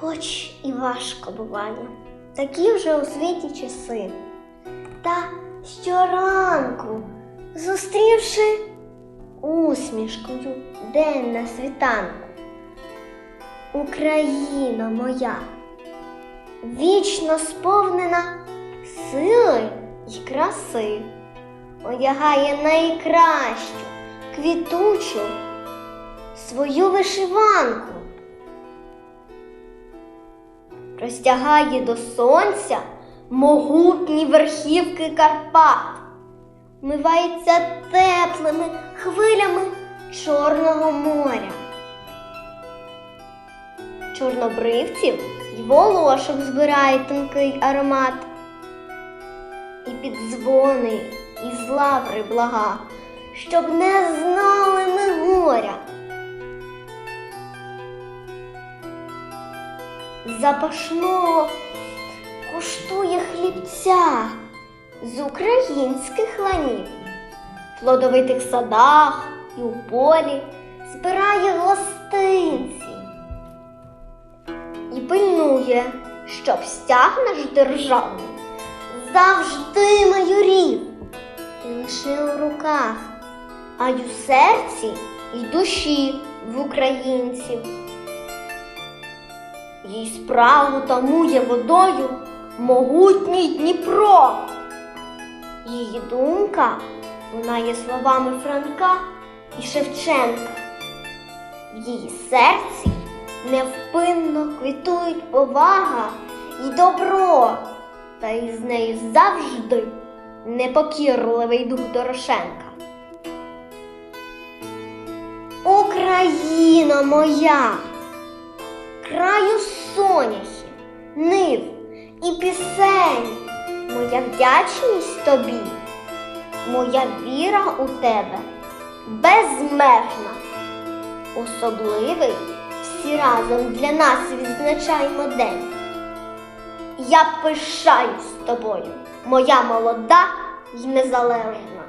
Хоч і важко буває, такі вже у світі часи. Та щоранку, зустрівши усмішкою день на світанку, Україна моя, вічно сповнена сили й краси, одягає найкращу, квітучу свою вишиванку простягає до сонця могутні верхівки Карпат, мивається теплими хвилями Чорного моря. Чорнобривців й волошок збирає тонкий аромат, і під дзвони із лаври блага, щоб не знали ми горя. Запашного куштує хлібця з українських ланів, в плодовитих садах і у полі збирає гостинці і пильнує, щоб стяг наш державний завжди майорів, не лише у руках, а й у серці і душі в українців. Їй справу тамує водою могутній Дніпро. Її думка лунає словами Франка і Шевченка. В її серці невпинно квітують повага і добро, та із нею завжди непокірливий дух Дорошенка. Україна моя! Краю соняхи, нив і пісень, моя вдячність тобі, моя віра у тебе безмежна. Особливий всі разом для нас відзначаємо день. Я пишаюсь тобою, моя молода й незалежна.